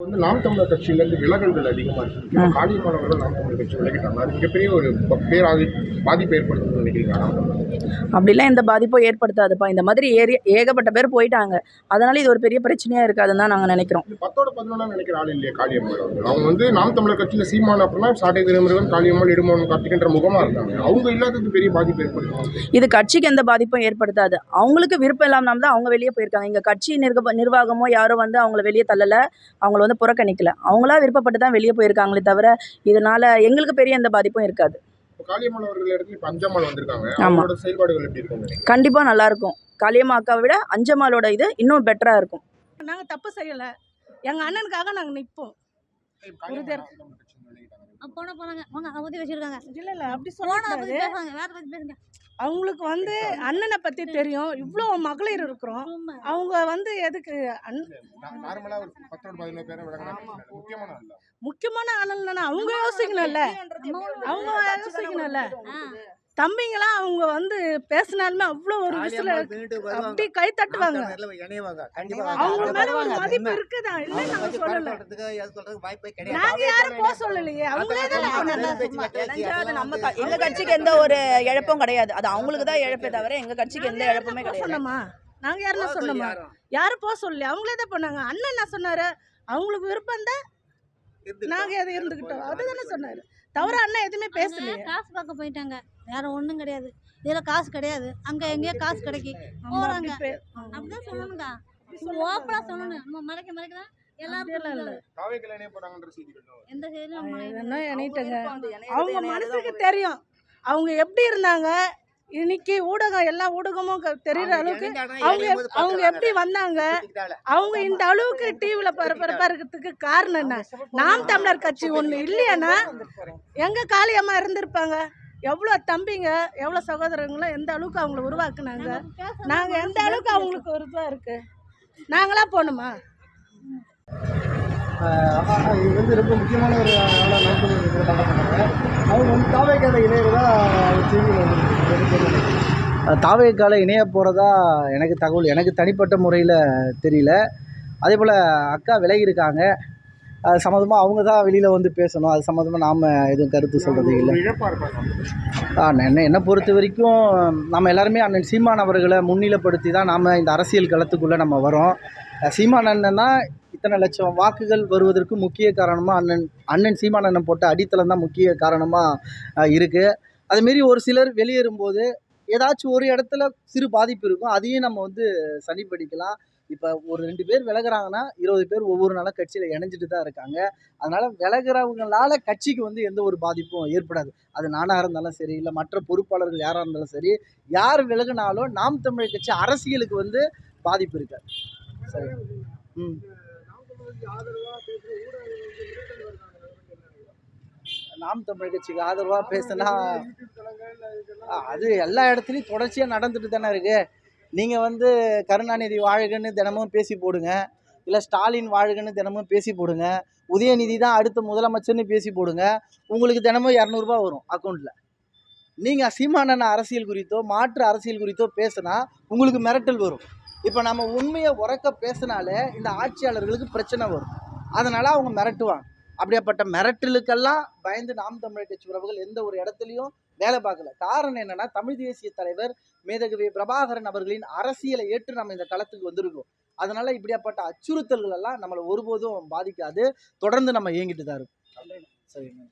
வந்து நாம் தமிழர் கட்சியிலேருந்து விலகல்கள் அதிகமாக இருக்கு. காளியம்மாள் நாம் தமிழர் கட்சி விலகிட்டாங்க. அது மிகப்பெரிய ஒரு ப- பேராதி பாதிப்பு ஏற்படுத்துன்னு நினைக்கிறீங்க நாம் தமிழர் கட்சி. அப்படிலாம் எந்த பாதிப்பும் ஏற்படுத்தாதுப்பா. இந்த மாதிரி ஏரிய ஏகப்பட்ட பேர் போயிட்டாங்க. அதனால இது ஒரு பெரிய பிரச்சனையாக இருக்காதுன்னு தான் நாங்கள் நினைக்கிறோம். பத்தோட பதினொன்றா நினைக்கிற ஆள் இல்லையா காளியம்மாள் அவர்கள். அவங்க வந்து நாம் தமிழர் கட்சியில் சீமான் அப்படின்னா சாட்டை திருமுருகன் காளியம்மாள் இடுமோன் கார்த்திகன்ற முகமாக இருக்காங்க. அவங்க இல்லாதது பெரிய பாதிப்பு ஏற்படுத்தும் இது கட்சிக்கு எந்த பாதிப்பும் ஏற்படுத்தாது. அவங்களுக்கு விருப்பம் இல்லாமல் தான் அவங்க வெளியே போயிருக்காங்க. இங்கே கட்சி நிர்வாகமோ யாரும் வந்து அவங்கள வெளியே தள்ளலை. அவங்கள வந்து புறக்கணிக்கல. அவங்களா விருப்பப்பட்டு தான் வெளியே போயிருக்காங்களே தவிர இதனால எங்களுக்கு பெரிய எந்த பாதிப்பும் இருக்காது. கண்டிப்பாக நல்லா இருக்கும். காளியம்மா அக்காவை விட அஞ்சம்மாளோட இது இன்னும் பெட்டராக இருக்கும். நாங்கள் தப்பு செய்யலை. எங்கள் அண்ணனுக்காக நாங்கள் நிற்போம் உறுதியா- போன போனாங்க வாங்க அவங்க பத்தி வச்சிருக்காங்க. இல்லை இல்லை அப்படி பத்தி பேசுவாங்க வேற பத்தி பேசுங்க. அவங்களுக்கு வந்து அண்ணனை பற்றி தெரியும். இவ்வளோ மகளிர் இருக்கிறோம். அவங்க வந்து எதுக்கு முக்கியமான ஆளுன்னா அவங்க யோசிக்கணும்ல. அவங்க யோசிக்கணும்ல. தம்பிங்களாம் அவங்க வந்து பேசினாலுமே அவ்வளோ ஒரு விசில அப்படி கை தட்டுவாங்க. அவங்க மேல ஒரு மதிப்பு இருக்குதா? இல்லை நாங்க சொல்லல. நாங்க யாரும் போக சொல்லலையே. அவங்களே தான் நம்ம எங்க கட்சிக்கு எந்த ஒரு இழப்பும் கிடையாது. அது அவங்களுக்கு தான் இழப்பே தவிர எங்க கட்சிக்கு எந்த இழப்புமே கிடையாது. சொன்னோமா நாங்க யாருன்னா சொன்னோமா யாரும். போக சொல்லல அவங்களே தான் பண்ணாங்க அண்ணன் என்ன சொன்னாரு? அவங்களுக்கு விருப்பம் தான். நாங்க எது இருந்துக்கிட்டோம் அதுதானே சொன்னாரு. தவிர அண்ணன் எதுவுமே பேசலையே. காசு பார்க்க போயிட்டாங்க. வேற ஒண்ணும் கிடையாது. இதுல காசு கிடையாது. அங்க எங்கேயோ காசு கிடைக்கி. போறாங்க. அப்படிதான் சொல்லணுங்க ஓப்பனா சொல்லணும். நம்ம மறைக்க மறைக்கலாம் அவங்க மனசுக்கு தெரியும். அவங்க எப்படி இருந்தாங்க? இன்னைக்கு ஊடகம் எல்லா ஊடகமும் க- தெரியுற அளவுக்கு அவங்க அவங்க எப்படி வந்தாங்க? அவங்க இந்த அளவுக்கு டிவில பரபரப்பா இருக்கிறதுக்கு காரணம் என்ன? நாம் தமிழர் கட்சி ஒண்ணு இல்லையானா எங்க காளியம்மா இருந்திருப்பாங்க? எவ்வளோ தம்பிங்க எவ்வளோ சகோதரங்களும் எந்த அளவுக்கு அவங்கள உருவாக்குனாங்க? நாங்க எந்த அளவுக்கு அவங்களுக்கு ஒரு இதுவா இருக்கு? நாங்களா போகணுமா இது வந்து ரொம்ப முக்கியமான ஒரு ஆளாக நாட்டு பண்ணாங்க அவங்க வந்து தாவேக்கால இணையறதா செய்தியில் தாவேக்கால இணைய போகிறதா எனக்கு தகவல் எனக்கு தனிப்பட்ட முறையில் தெரியல. அதே போல் அக்கா விலகி இருக்காங்க அது சம்மந்தமாக அவங்க தான் வெளியில் வந்து பேசணும். அது சம்மந்தமாக நாம் எதுவும் கருத்து சொல்கிறது இல்லை. ஆ, என்ன என்னை பொறுத்த வரைக்கும் நம்ம எல்லாருமே அண்ணன் சீமான் அவர்களை முன்னிலைப்படுத்தி தான் நாம் இந்த அரசியல் களத்துக்குள்ளே நம்ம வரோம். சீமான் அண்ணன்னா இத்தனை லட்சம் வாக்குகள் வருவதற்கு முக்கிய காரணமாக அண்ணன் அண்ணன் சீமான் அண்ணன் போட்ட அடித்தளம் தான் முக்கிய காரணமாக இருக்குது அதுமாரி ஒரு சிலர் வெளியேறும்போது ஏதாச்சும் ஒரு இடத்துல சிறு பாதிப்பு இருக்கும். அதையும் நம்ம வந்து சனிப்படிக்கலாம். இப்போ ஒரு ரெண்டு பேர் விலகிறாங்கன்னா இருபது பேர் ஒவ்வொரு நாளும் கட்சியில் இணைஞ்சிட்டு தான் இருக்காங்க. அதனால் விலகிறவங்களால கட்சிக்கு வந்து எந்த ஒரு பாதிப்பும் ஏற்படாது. அது நானாக இருந்தாலும் சரி இல்லை மற்ற பொறுப்பாளர்கள் யாராக இருந்தாலும் சரி யார் விலகினாலும் நாம் தமிழ் கட்சி அரசியலுக்கு வந்து பாதிப்பு இருக்காது சரி. ம். நாம் தமிழ் கட்சிக்கு ஆதரவாக பேசுனா அது எல்லா இடத்துலையும் தொடர்ச்சியாக நடந்துட்டு தானே இருக்குது நீங்கள் வந்து கருணாநிதி வாழ்கன்னு தினமும் பேசி போடுங்க. இல்லை ஸ்டாலின் வாழ்கன்னு தினமும் பேசி போடுங்க. உதயநிதி தான் அடுத்த முதலமைச்சர்னு பேசி போடுங்க. உங்களுக்கு தினமும் இரநூறுபா வரும் அக்கௌண்ட்டில் நீங்கள் சீமானண்ண அரசியல் குறித்தோ மாற்று அரசியல் குறித்தோ பேசுனா உங்களுக்கு மிரட்டல் வரும். இப்போ நம்ம உண்மையை உறக்க பேசினாலே இந்த ஆட்சியாளர்களுக்கு பிரச்சனை வரும். அதனால் அவங்க மிரட்டுவாங்க. அப்படியாப்பட்ட மிரட்டலுக்கெல்லாம் பயந்து நாம் தமிழர் கட்சி உறவுகள் எந்த ஒரு இடத்துலையும் வேலை பார்க்கல. காரணம் என்னன்னா தமிழ் தேசிய தலைவர் மேதகவி பிரபாகரன் அவர்களின் அரசியலை ஏற்று நம்ம இந்த களத்துக்கு வந்திருக்கோம். அதனால இப்படியாப்பட்ட அச்சுறுத்தல்கள் எல்லாம் நம்மளை ஒருபோதும் பாதிக்காது. தொடர்ந்து நம்ம இயங்கிட்டு தான் இருக்கோம். சரிங்க.